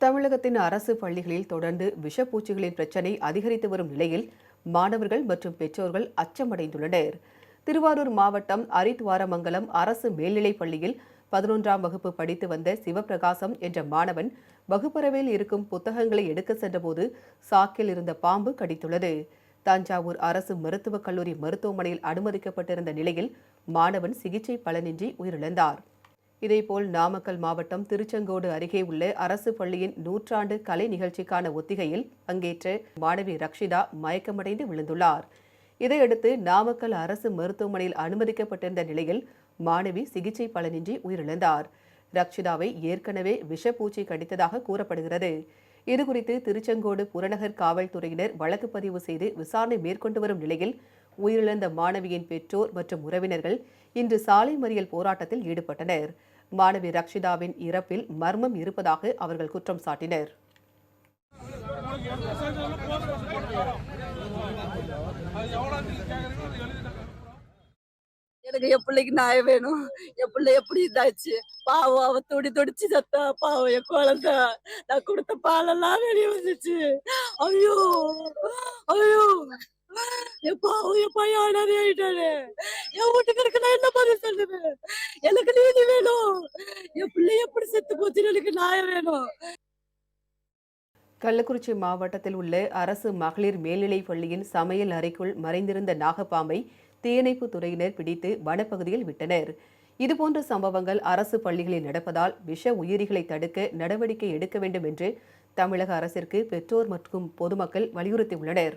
தமிழகத்தின் அரசு பள்ளிகளில் தொடர்ந்து விஷப்பூச்சிகளின் பிரச்சினை அதிகரித்து வரும் நிலையில் மாணவர்கள் மற்றும் பெற்றோர்கள் அச்சமடைந்துள்ளனர். திருவாரூர் மாவட்டம் அரித்வாரமங்கலம் அரசு மேல்நிலைப் பள்ளியில் பதினொன்றாம் வகுப்பு படித்து வந்த சிவபிரகாசம் என்ற மாணவன் வகுப்பறவையில் இருக்கும் புத்தகங்களை எடுக்க சென்றபோது சாக்கில் இருந்த பாம்பு கடித்துள்ளது. தஞ்சாவூர் அரசு மருத்துவக் கல்லூரி மருத்துவமனையில் அனுமதிக்கப்பட்டிருந்த நிலையில் மாணவன் சிகிச்சை பலனின்றி உயிரிழந்தார். இதேபோல் நாமக்கல் மாவட்டம் திருச்செங்கோடு அருகே உள்ள அரசு பள்ளியின் நூற்றாண்டு கலை நிகழ்ச்சிக்கான ஒத்திகையில் பங்கேற்ற மாணவி ரக்ஷிதா மயக்கமடைந்து விழுந்துள்ளார். இதையடுத்து நாமக்கல் அரசு மருத்துவமனையில் அனுமதிக்கப்பட்டிருந்த நிலையில் மாணவி சிகிச்சை பலனின்றி உயிரிழந்தார். ரக்ஷிதாவை ஏற்கனவே விஷப்பூச்சி கடித்ததாக கூறப்படுகிறது. இதுகுறித்து திருச்செங்கோடு புறநகர் காவல்துறையினர் வழக்கு பதிவு செய்து விசாரணை மேற்கொண்டு வரும் நிலையில் உயிரிழந்த மாணவியின் பெற்றோர் மற்றும் உறவினர்கள் இன்று சாலை மறியல் போராட்டத்தில் ஈடுபட்டனர். மாணவி ரக்ஷிதாவின் இறப்பில் மர்மம் இருப்பதாக அவர்கள் குற்றம் சாட்டினர். எனக்கு என் பிள்ளைக்கு நாய வேணும். என் பிள்ளை எப்படி இதாச்சு? பாவம் அவ துடி துடிச்சு சத்தா பாவம் என் குழந்த. நான் கொடுத்த பாலெல்லாம் வெளியே வந்துச்சு. ஐயோ ஐயோ. என் பாவம் என் பையன் அனாதை ஆயிட்டாரு என் வீட்டுக்கு நான் என்ன பதில் சொல்லுவேன் எனக்கு நீதி வேணும். என் பிள்ளை எப்படி செத்து போச்சுன்னு எனக்கு நியாயம் வேணும். கள்ளக்குறிச்சி மாவட்டத்தில் உள்ள அரசு மகளிர் மேல்நிலைப் பள்ளியின் சமையல் அறைக்குள் மறைந்திருந்த நாகப்பாம்பை தீயணைப்பு துறையினர் பிடித்து வனப்பகுதியில் விட்டனர். இதுபோன்ற சம்பவங்கள் அரசு பள்ளிகளில் நடப்பதால் விஷ உயிரிகளை தடுக்க நடவடிக்கை எடுக்க வேண்டும் என்று தமிழக அரசிற்கு பெற்றோர் மற்றும் பொதுமக்கள் வலியுறுத்தியுள்ளனர்.